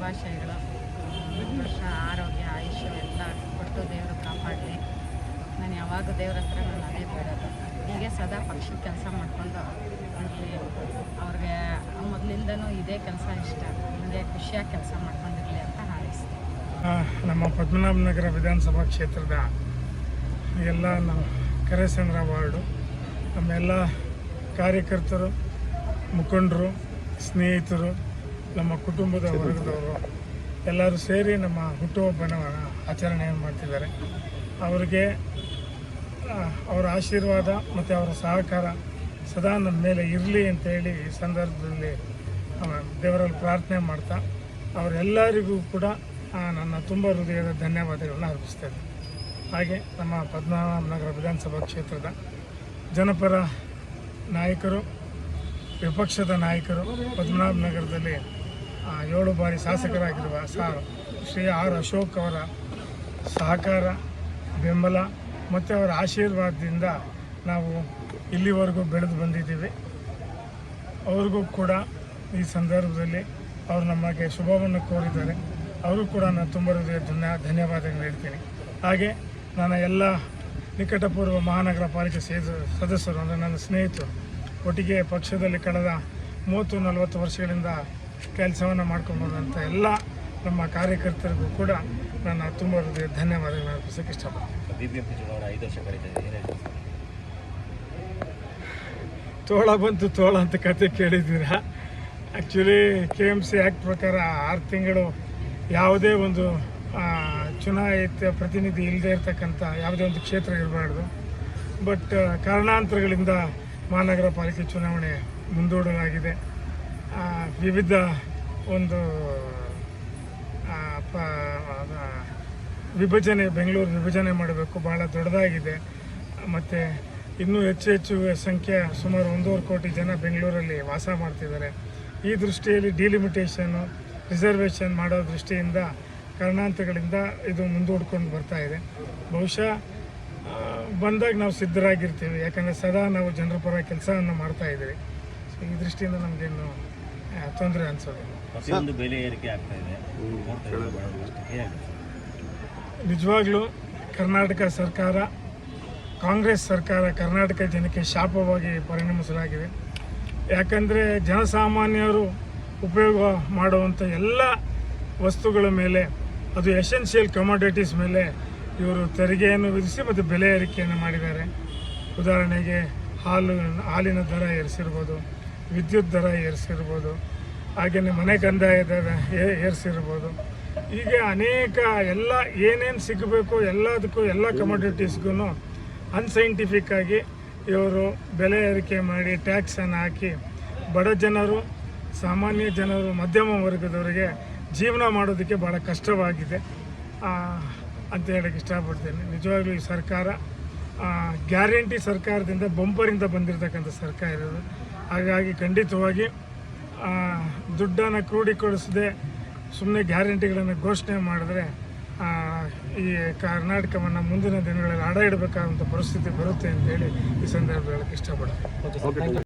ಶುಭಾಶಯಗಳು. ವರ್ಷ ಆರೋಗ್ಯ, ಆಯುಷ್ಯ ಎಲ್ಲ ಕೊಟ್ಟು ದೇವರು ಕಾಪಾಡಲಿ. ನಾನು ಯಾವಾಗ ದೇವ್ರ ಹತ್ರ ನಾನು ಅದೇ ಬೇಡೋದು ಹೀಗೆ ಸದಾ ಪಕ್ಷಿ ಕೆಲಸ ಮಾಡಿಕೊಂಡು ಇರಲಿ. ಅವ್ರಿಗೆ ಮೊದಲಿಂದನೂ ಇದೇ ಕೆಲಸ ಇಷ್ಟ. ನನಗೆ ಖುಷಿಯಾಗಿ ಕೆಲಸ ಮಾಡ್ಕೊಂಡಿರಲಿ ಅಂತ ಹಾರೈಸ್ತೀನಿ. ನಮ್ಮ ಪದ್ಮನಾಭನಗರ ವಿಧಾನಸಭಾ ಕ್ಷೇತ್ರದ ಎಲ್ಲ ನಮ್ಮ ಕರೆಸಂದ್ರ ವಾರ್ಡು, ನಮ್ಮೆಲ್ಲ ಕಾರ್ಯಕರ್ತರು, ಮುಖಂಡರು, ಸ್ನೇಹಿತರು ನಮ್ಮ ಕುಟುಂಬದ ವರ್ಗದವರು ಎಲ್ಲರೂ ಸೇರಿ ನಮ್ಮ ಹುಟ್ಟುಹಬ್ಬನ ಆಚರಣೆಯನ್ನು ಮಾಡ್ತಿದ್ದಾರೆ. ಅವರಿಗೆ ಅವರ ಆಶೀರ್ವಾದ ಮತ್ತು ಅವರ ಸಹಕಾರ ಸದಾ ನಮ್ಮ ಮೇಲೆ ಇರಲಿ ಅಂತೇಳಿ ಈ ಸಂದರ್ಭದಲ್ಲಿ ದೇವರಲ್ಲಿ ಪ್ರಾರ್ಥನೆ ಮಾಡ್ತಾ ಅವರೆಲ್ಲರಿಗೂ ಕೂಡ ನನ್ನ ತುಂಬ ಹೃದಯದ ಧನ್ಯವಾದಗಳನ್ನ ಅರ್ಪಿಸ್ತೇನೆ ಹಾಗೆ ನಮ್ಮ ಪದ್ಮನಾಭನಗರ ವಿಧಾನಸಭಾ ಕ್ಷೇತ್ರದ ಜನಪರ ನಾಯಕರು ವಿಪಕ್ಷದ ನಾಯಕರು ಪದ್ಮನಾಭನಗರದಲ್ಲಿ ಏಳು ಬಾರಿ ಶಾಸಕರಾಗಿರುವ ಸಾರ್ ಶ್ರೀ ಆರ್ ಅಶೋಕ್ ಅವರ ಸಹಕಾರ, ಬೆಂಬಲ ಮತ್ತು ಅವರ ಆಶೀರ್ವಾದದಿಂದ ನಾವು ಇಲ್ಲಿವರೆಗೂ ಬೆಳೆದು ಬಂದಿದ್ದೀವಿ. ಅವ್ರಿಗೂ ಕೂಡ ಈ ಸಂದರ್ಭದಲ್ಲಿ ಅವರು ನಮಗೆ ಶುಭವನ್ನು ಕೋರಿದ್ದಾರೆ. ಅವರು ಕೂಡ ನಾನು ತುಂಬ ಧನ್ಯ, ಧನ್ಯವಾದಗಳು ಹೇಳ್ತೀನಿ. ಹಾಗೆ ನನ್ನ ಎಲ್ಲ ನಿಕಟಪೂರ್ವ ಮಹಾನಗರ ಪಾಲಿಕೆ ಸೇದ, ಸದಸ್ಯರು ಅಂದರೆ ನನ್ನ ಸ್ನೇಹಿತರು, ಒಟ್ಟಿಗೆ ಪಕ್ಷದಲ್ಲಿ ಕಳೆದ ಮೂವತ್ತು ನಲವತ್ತು ವರ್ಷಗಳಿಂದ ಕೆಲಸವನ್ನು ಮಾಡ್ಕೊಂಬಂದಂಥ ಎಲ್ಲ ನಮ್ಮ ಕಾರ್ಯಕರ್ತರಿಗೂ ಕೂಡ ನನ್ನ ತುಂಬ ಹೃದಯ ಧನ್ಯವಾದಗಳನ್ನು ಅರ್ಪಿಸೋಕ್ಕೆ ಇಷ್ಟಪಡ್ತೀನಿ. ತೋಳ ಬಂತು ತೋಳ ಅಂತ ಕತೆ ಕೇಳಿದ್ದೀರಾ? Actually K M C act ಪ್ರಕಾರ ಆರು ತಿಂಗಳು ಯಾವುದೇ ಒಂದು ಚುನಾಯಿತ ಪ್ರತಿನಿಧಿ ಇಲ್ಲದೆ ಇರತಕ್ಕಂಥ ಯಾವುದೇ ಒಂದು ಕ್ಷೇತ್ರ ಇರಬಾರ್ದು. ಬಟ್ ಕಾರಣಾಂತರಗಳಿಂದ ಮಹಾನಗರ ಪಾಲಿಕೆ ಚುನಾವಣೆ ಮುಂದೂಡಲಾಗಿದೆ. ವಿವಿಧ ಒಂದು ವಿಭಜನೆ, ಬೆಂಗಳೂರು ವಿಭಜನೆ ಮಾಡಬೇಕು. ಭಾಳ ದೊಡ್ಡದಾಗಿದೆ. ಮತ್ತು ಇನ್ನೂ ಹೆಚ್ಚು ಹೆಚ್ಚು ಸಂಖ್ಯೆ, ಸುಮಾರು ಒಂದೂವರೆ ಕೋಟಿ ಜನ ಬೆಂಗಳೂರಲ್ಲಿ ವಾಸ ಮಾಡ್ತಿದ್ದಾರೆ. ಈ ದೃಷ್ಟಿಯಲ್ಲಿ ಡಿಲಿಮಿಟೇಷನ್ನು ರಿಸರ್ವೇಷನ್ ಮಾಡೋ ದೃಷ್ಟಿಯಿಂದ, ಕಾರಣಾಂತರಗಳಿಂದ ಇದು ಮುಂದೂಡ್ಕೊಂಡು ಬರ್ತಾ ಇದೆ. ಬಹುಶಃ ಬಂದಾಗ ನಾವು ಸಿದ್ಧರಾಗಿರ್ತೀವಿ. ಯಾಕಂದರೆ ಸದಾ ನಾವು ಜನರ ಪರ ಕೆಲಸವನ್ನು ಮಾಡ್ತಾ ಇದ್ದೀವಿ. ಈ ದೃಷ್ಟಿಯಿಂದ ನಮಗೇನು ತೊಂದರೆ ಅನಿಸೋದಿಲ್ಲ. ಪ್ರತಿಯೊಂದು ಬೆಲೆ ಏರಿಕೆ ಆಗ್ತಾ ಇದೆ. ನೋಡ್ತಾ ಇದ್ದೀವಿ ಬಡವರು ಅಷ್ಟಕ್ಕೆ ಹೇಗೆ ನಿಜವಾಗ್ಲೂ ಕರ್ನಾಟಕ ಸರ್ಕಾರ ಕಾಂಗ್ರೆಸ್ ಸರ್ಕಾರ ಕರ್ನಾಟಕ ಜನಕ್ಕೆ ಶಾಪವಾಗಿ ಪರಿಣಮಿಸಲಾಗಿದೆ. ಯಾಕಂದರೆ ಜನಸಾಮಾನ್ಯರು ಉಪಯೋಗ ಮಾಡುವಂಥ ಎಲ್ಲ ವಸ್ತುಗಳ ಮೇಲೆ ಅದು ಎಸೆನ್ಷಿಯಲ್ ಕಮಾಡಿಟೀಸ್ ಮೇಲೆ ಇವರು ತೆರಿಗೆಯನ್ನು ವಿಧಿಸಿ ಮತ್ತು ಬೆಲೆ ಏರಿಕೆಯನ್ನು ಮಾಡಿದ್ದಾರೆ. ಉದಾಹರಣೆಗೆ ಹಾಲು ಹಾಲಿನ ದರ ಏರಿಸಿರ್ಬೋದು. ವಿದ್ಯುತ್ ದರ ಏರಿಸಿರ್ಬೋದು ಹಾಗೆಯೇ ಮನೆ ಕಂದಾಯ ದರ ಏರಿಸಿರ್ಬೋದು. ಹೀಗೆ ಅನೇಕ ಎಲ್ಲ ಏನೇನು ಸಿಗಬೇಕು, ಎಲ್ಲದಕ್ಕೂ ಎಲ್ಲ ಕಮೋಡಿಟೀಸ್ಗೂ ಅನ್ಸೈಂಟಿಫಿಕ್ ಆಗಿ ಇವರು ಬೆಲೆ ಏರಿಕೆ ಮಾಡಿ ಟ್ಯಾಕ್ಸನ್ನು ಹಾಕಿ ಬಡ ಜನರು, ಸಾಮಾನ್ಯ ಜನರು, ಮಧ್ಯಮ ವರ್ಗದವರಿಗೆ ಜೀವನ ಮಾಡೋದಕ್ಕೆ ಭಾಳ ಕಷ್ಟವಾಗಿದೆ. ಅಂತ ಹೇಳಕ್ಕೆ ಇಷ್ಟಪಡ್ತೇನೆ. ನಿಜವಾಗ್ಲೂ ಈ ಸರ್ಕಾರ ಗ್ಯಾರಂಟಿ ಸರ್ಕಾರದಿಂದ ಬಂಪರಿಂದ ಬಂದಿರತಕ್ಕಂಥ ಸರ್ಕಾರ ಇರೋದು ಹಾಗಾಗಿ ಖಂಡಿತವಾಗಿ ದುಡ್ಡನ್ನು ಕ್ರೋಢೀಕರಿಸದೆ ಸುಮ್ಮನೆ ಗ್ಯಾರಂಟಿಗಳನ್ನು ಘೋಷಣೆ ಮಾಡಿದ್ರೆ ಈ ಕರ್ನಾಟಕವನ್ನು ಮುಂದಿನ ದಿನಗಳಲ್ಲಿ ಅಡ ಇಡಬೇಕಾದಂಥ ಪರಿಸ್ಥಿತಿ ಬರುತ್ತೆ ಅಂತೇಳಿ ಈ ಸಂದರ್ಭದಲ್ಲಿ ಇಷ್ಟಪಡ್ತೀನಿ.